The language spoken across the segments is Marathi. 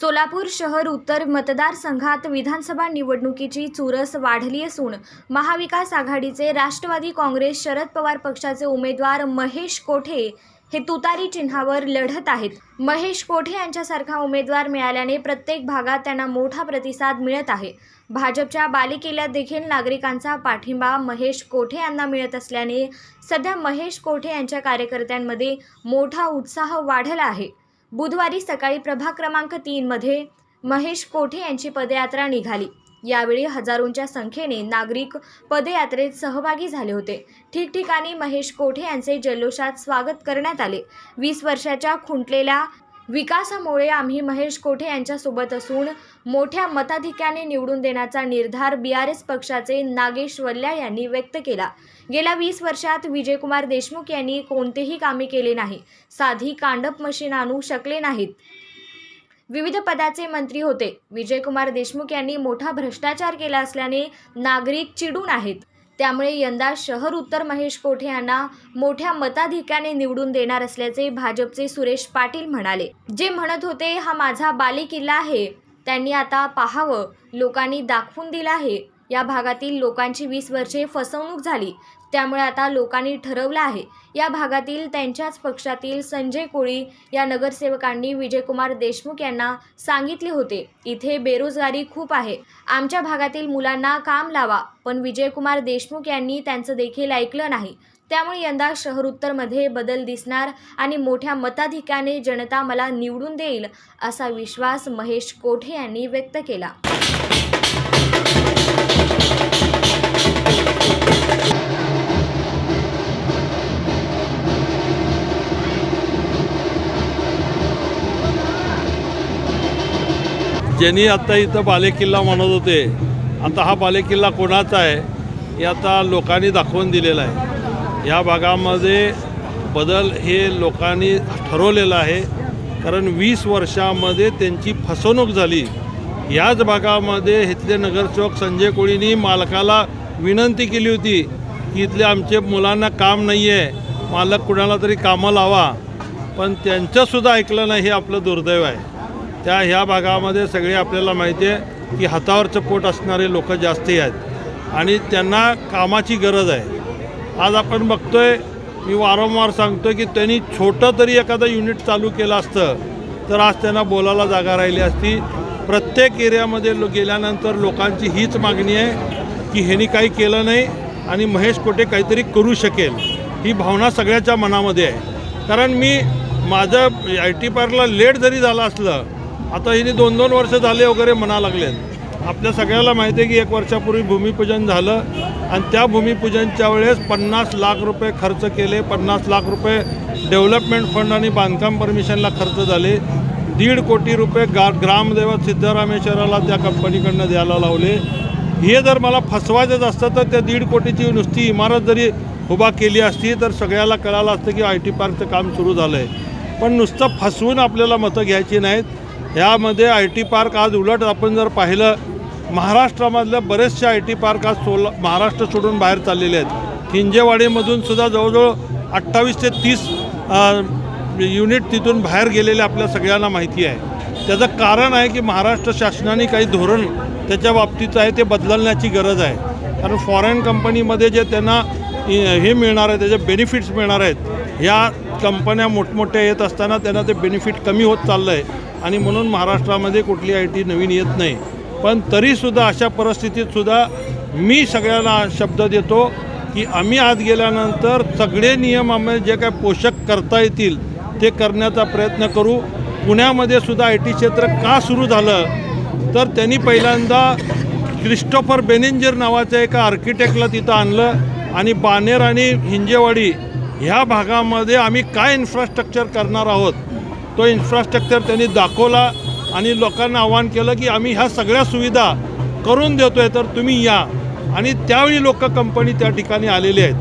सोलापूर शहर उत्तर मतदारसंघात विधानसभा निवडणुकीची चुरस वाढली असून महाविकास आघाडीचे राष्ट्रवादी काँग्रेस शरद पवार पक्षाचे उमेदवार महेश कोठे हे तुतारी चिन्हावर लढत आहेत. महेश कोठे यांच्यासारखा उमेदवार मिळाल्याने प्रत्येक भागात त्यांना मोठा प्रतिसाद मिळत आहे. भाजपच्या बालिकेला देखील नागरिकांचा पाठिंबा महेश कोठे यांना मिळत असल्याने सध्या महेश कोठे यांच्या कार्यकर्त्यांमध्ये मोठा उत्साह वाढला आहे. बुधवारी सकाळी प्रभाग क्रमांक तीनमध्ये महेश कोठे यांची पदयात्रा निघाली. यावेळी हजारोंच्या संख्येने नागरिक पदयात्रेत सहभागी झाले होते. ठिकठिकाणी महेश कोठे यांचे जल्लोषात स्वागत करण्यात आले. वीस वर्षाच्या खुंटलेल्या विकासामुळे आम्ही महेश कोठे यांच्यासोबत असून मोठ्या मताधिक्याने निवडून देण्याचा निर्धार बी आर एस पक्षाचे नागेश वल्ल्या यांनी व्यक्त केला. गेल्या वीस वर्षात विजयकुमार देशमुख यांनी कोणतेही कामे केले नाही. साधी कांडप मशीन आणू शकले नाहीत. विविध पदाचे मंत्री होते. विजयकुमार देशमुख यांनी मोठा भ्रष्टाचार केला असल्याने नागरिक चिडून आहेत. त्यामुळे यंदा शहर उत्तर महेश कोठे यांना मोठ्या मताधिक्याने निवडून देणार असल्याचे भाजपचे सुरेश पाटील म्हणाले. जे म्हणत होते हा माझा बालेकिल्ला आहे. त्यांनी आता पाहावं. लोकांनी दाखवून दिलं आहे. या भागातील लोकांची वीस वर्षे फसवणूक झाली. त्यामुळे आता लोकांनी ठरवलं आहे. या भागातील त्यांच्याच पक्षातील संजय कोळी या नगरसेवकांनी विजयकुमार देशमुख यांना सांगितले होते. इथे बेरोजगारी खूप आहे. आमच्या भागातील मुलांना काम लावा. पण विजयकुमार देशमुख यांनी त्यांचं देखील ऐकलं नाही. त्यामुळे यंदा शहर उत्तरमध्ये बदल दिसणार आणि मोठ्या मताधिक्याने जनता मला निवडून देईल असा विश्वास महेश कोठे यांनी व्यक्त केला. ज्यांनी आता इथं बालेकिल्ला म्हणत होते आता हा बालेकिल्ला कोणाचा आहे हे आता लोकांनी दाखवून दिलेला आहे. या भागामध्ये बदल हे लोकांनी ठरवलेलं आहे कारण वीस वर्षामध्ये त्यांची फसवणूक झाली. याच भागामध्ये इथले नगरसेवक संजय कोळींनी मालकाला विनंती केली होती की इथले आमचे मुलांना काम नाही आहे मालक कुणाला तरी कामं लावा. पण त्यांचंसुद्धा ऐकलं नाही हे आपलं दुर्दैव आहे. त्या ह्या भागामध्ये सगळे आपल्याला माहिती आहे की हातावरचं पोट असणारे लोक जास्ती आहेत. आणि त्यांना कामाची गरज आहे. आज आपण बघतोय मी वारंवार सांगतो की त्यांनी छोटं तरी एखादं युनिट चालू केलं असतं तर आज त्यांना बोलायला जागा राहिली असती. प्रत्येक एरियामध्ये लो गेल्यानंतर लोकांची हीच मागणी आहे की ह्यांनी काही केलं नाही आणि महेश कोटे काहीतरी करू शकेल. ही भावना सगळ्याच्या मनामध्ये आहे. कारण मी माझं आय टी पार्कला लेट जरी झालं असलं आता हिने दोन दोन वर्ष झाले वगैरे म्हणा लागलेत. आपल्या सगळ्याला माहिती आहे की एक वर्षापूर्वी भूमिपूजन झालं आणि त्या भूमिपूजनच्या वेळेस पन्नास लाख रुपये खर्च केले. पन्नास लाख रुपये डेव्हलपमेंट फंड आणि बांधकाम परमिशनला खर्च झाले. दीड कोटी रुपये गा ग्रामदैवत सिद्धरामेश्वराला त्या कंपनीकडनं द्यायला लावले. हे जर मला फसवायचंच असतं तर त्या दीड कोटीची नुसती इमारत जरी उभा केली असती तर सगळ्याला कळालं असतं की आय टी पार्कचं काम सुरू झालं आहे पण नुसतं फसवून आपल्याला मतं घ्यायची नाहीत. ह्यामध्ये आय टी पार्क आज उलट आपण जर पाहिलं महाराष्ट्रामधल्या बरेचसे आय टी पार्क आज सोला महाराष्ट्र सोडून बाहेर चाललेले आहेत. हिंजेवाडीमधून सुद्धा जवळजवळ अठ्ठावीस ते तीस युनिट तिथून बाहेर गेलेले आपल्या सगळ्यांना माहिती आहे. त्याचं कारण आहे की महाराष्ट्र शासनाने काही धोरण त्याच्या बाबतीचं आहे ते बदलण्याची गरज आहे. कारण फॉरेन कंपनीमध्ये जे त्यांना हे मिळणार आहे त्याचे बेनिफिट्स मिळणार आहेत ह्या कंपन्या मोठमोठ्या येत असताना त्यांना ते बेनिफिट कमी होत चाललं आहे आणि म्हणून महाराष्ट्रामध्ये कुठली आय टी नवीन येत नाही. पण तरीसुद्धा अशा परिस्थितीतसुद्धा मी सगळ्यांना शब्द देतो की आम्ही आत गेल्यानंतर सगळे नियम आम्ही जे काय पोषक करता येतील ते करण्याचा प्रयत्न करू. पुण्यामध्ये सुद्धा आय टी क्षेत्र का सुरू झालं? तर त्यांनी पहिल्यांदा क्रिस्टोफर बेनेंजर नावाच्या एका आर्किटेक्टला तिथं आणलं. आणि बानेर आणि हिंजेवाडी ह्या भागामध्ये आम्ही काय इन्फ्रास्ट्रक्चर करणार आहोत? तो इन्फ्रास्ट्रक्चर त्यांनी दाखवला आणि लोकांना आवाहन केलं की आम्ही ह्या सगळ्या सुविधा करून देतो आहे तर तुम्ही या. आणि त्यावेळी लोक कंपनी त्या ठिकाणी आलेले आहेत.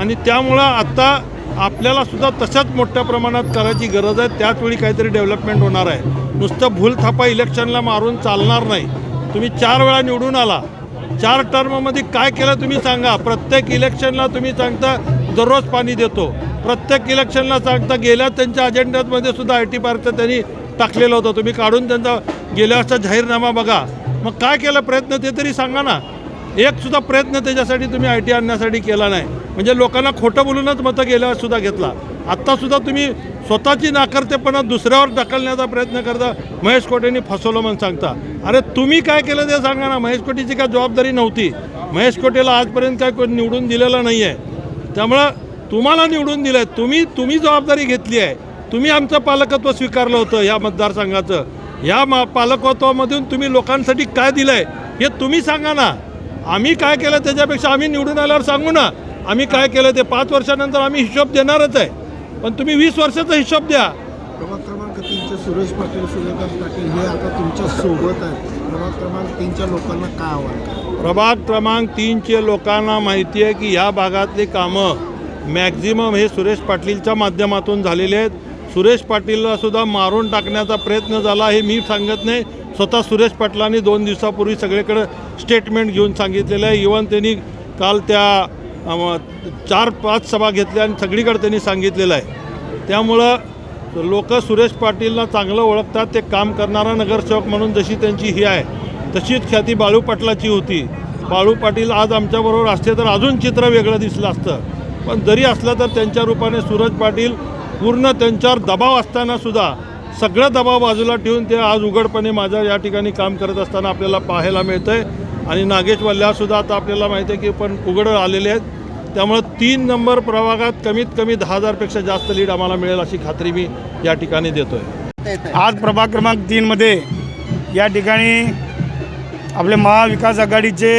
आणि त्यामुळं आत्ता आपल्याला सुद्धा तशाच मोठ्या प्रमाणात करायची गरज आहे. त्याचवेळी काहीतरी डेव्हलपमेंट होणार आहे. नुसतं भूलथापा इलेक्शनला मारून चालणार नाही. तुम्ही चार वेळा निवडून आला. चार टर्ममध्ये काय केलं तुम्ही सांगा. प्रत्येक इलेक्शनला तुम्ही सांगता दररोज पाणी देतो. प्रत्येक इलेक्शनला सांगता गेल्या त्यांच्या अजेंड्यामध्ये सुद्धा आय टी पार्कचं त्यांनी टाकलेलं होतं. तुम्ही काढून त्यांचा गेल्या जाहीरनामा बघा. मग काय केलं प्रयत्न ते तरी सांगा ना. एक सुद्धा प्रयत्न त्याच्यासाठी तुम्ही आय टी आणण्यासाठी केला नाही. म्हणजे लोकांना खोटं बोलूनच मतं गेल्यावर सुद्धा घेतला. आत्तासुद्धा तुम्ही स्वतःची नाकर्तेपणा दुसऱ्यावर ढकलण्याचा प्रयत्न करता महेश कोटेंनी फसवलं म्हणून सांगता. अरे तुम्ही काय केलं ते सांगा ना. महेश कोटेची काय जबाबदारी नव्हती. महेश कोटेला आजपर्यंत काय कोणी निवडून दिलेलं नाही आहे त्यामुळं तुम्हाला निवडून दिलं आहे तुम्ही तुम्ही जबाबदारी घेतली आहे. तुम्ही आमचं पालकत्व स्वीकारलं होतं या मतदारसंघाचं. या मा पालकत्वामधून तुम्ही लोकांसाठी काय दिलं आहे हे तुम्ही सांगा ना. आम्ही काय केलं त्याच्यापेक्षा आम्ही निवडून आल्यावर सांगू ना. आम्ही काय केलं ते पाच वर्षानंतर आम्ही हिशोब देणारच आहे. पण तुम्ही वीस वर्षाचा हिशोब द्या. प्रभाग क्रमांक तीनचे सुरेश पाटील सूर्यकांत पाटील हे आता तुमच्यासोबत आहेत. प्रभाग क्रमांक तीनच्या लोकांना काय आव्हान? प्रभाग क्रमांक तीनचे लोकांना माहिती आहे की ह्या भागातली कामं मॅक्झिमम हे सुरेश पाटीलच्या माध्यमातून झालेले आहेत. सुरेश पाटीलला सुद्धा मारून टाकण्याचा प्रयत्न झाला हे मी सांगत नाही. स्वतः सुरेश पाटलांनी दोन दिवसापूर्वी सगळीकडे स्टेटमेंट घेऊन सांगितलेलं आहे. इवन त्यांनी काल त्या चार पाच सभा घेतल्या आणि सगळीकडे त्यांनी सांगितलेलं आहे. त्यामुळं लोक सुरेश पाटीलला चांगलं ओळखतात ते काम करणारा नगरसेवक म्हणून जशी त्यांची ही आहे तशीच ख्याती बाळू पाटलाची होती. बाळू पाटील आज आमच्याबरोबर असते तर अजून चित्र वेगळं दिसलं असतं. पण जरी असलं तर त्यांच्या रूपाने सूरज पाटील पूर्ण त्यांच्यावर दबाव असताना सुद्धा सगळं दबाव बाजूला ठेवून ते आज उघडपणे माझ्या या ठिकाणी काम करत असताना आपल्याला पाहायला मिळतं आहे आणि नागेश वल्ल्यासुद्धा आता आपल्याला माहिती आहे की पण उघड आलेले आहेत. त्यामुळं तीन नंबर प्रभागात कमीत कमी दहा हजारपेक्षा जास्त लीड आम्हाला मिळेल अशी खात्री मी या ठिकाणी देतो आहे आज प्रभाग क्रमांक तीनमध्ये या ठिकाणी आपले महाविकास आघाडीचे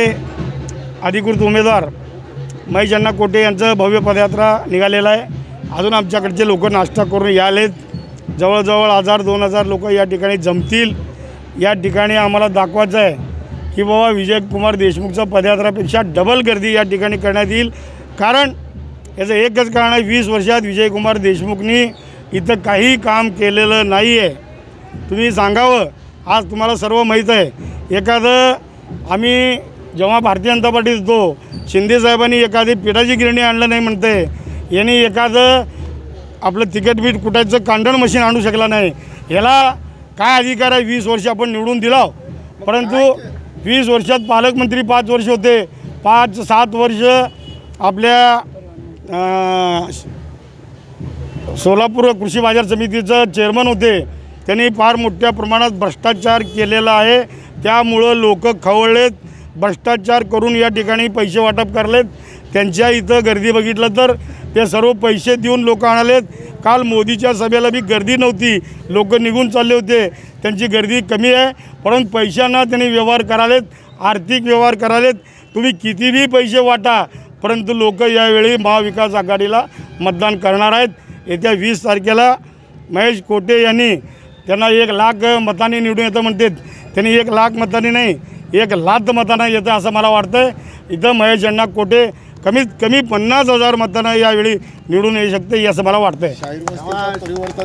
अधिकृत उमेदवार महेश अण्णा कोटे यांचं भव्य पदयात्रा निघालेलं आहे. अजून आमच्याकडचे लोक नाश्ता करून यालेत. जवळजवळ हजार दोन हजार लोक या ठिकाणी जमतील. या ठिकाणी आम्हाला दाखवायचं आहे की बाबा विजयकुमार देशमुखच्या पदयात्रापेक्षा डबल गर्दी या ठिकाणी करण्यात येईल. कारण याचं एकच कारण आहे वीस वर्षात विजयकुमार देशमुखनी इथं काही काम केलेलं नाही आहे तुम्ही सांगावं आज तुम्हाला सर्व माहीत आहे. एखादं आम्ही जेव्हा भारतीय जनता पार्टीत होतो शिंदेसाहेबांनी एखादी पिठाची गिरणी आणलं नाही म्हणते. यांनी एखादं आपलं तिकीट बीट कुटायचं कांडण मशीन आणू शकला नाही. ह्याला काय अधिकार आहे? वीस वर्ष आपण निवडून दिला परंतु वीस वर्षात पालकमंत्री पाच वर्ष होते. पाच सात वर्ष आपल्या सोलापूर कृषी बाजार समितीचं चेअरमन होते. त्यांनी फार मोठ्या प्रमाणात भ्रष्टाचार केलेला आहे. त्यामुळं लोक खवळलेत. भ्रष्टाचार करून या ठिकाणी पैसे वाटप करलेत. त्यांच्या इथं गर्दी बघितलं तर ते सर्व पैसे देऊन लोक आणालेत. काल मोदीच्या सभेला बी गर्दी नव्हती. लोक निघून चालले होते. त्यांची गर्दी कमी आहे. परंतु पैशांना त्यांनी व्यवहार करालेत आर्थिक व्यवहार करालेत तुम्ही कितीबी पैसे वाटा परंतु लोक यावेळी महाविकास आघाडीला मतदान करणार आहेत. येत्या वीस तारखेला महेश कोटे यांनी त्यांना एक लाख मतांनी निवडून येतं म्हणतात. त्यांनी एक लाख मतांनी नाही एक लाख मतांना येतं असं मला वाटतं इथं महेश अण्णा कोटे कमीत कमी पन्नास हजार मतांना यावेळी निवडून येऊ शकते असं मला वाटतंय. परिवर्तन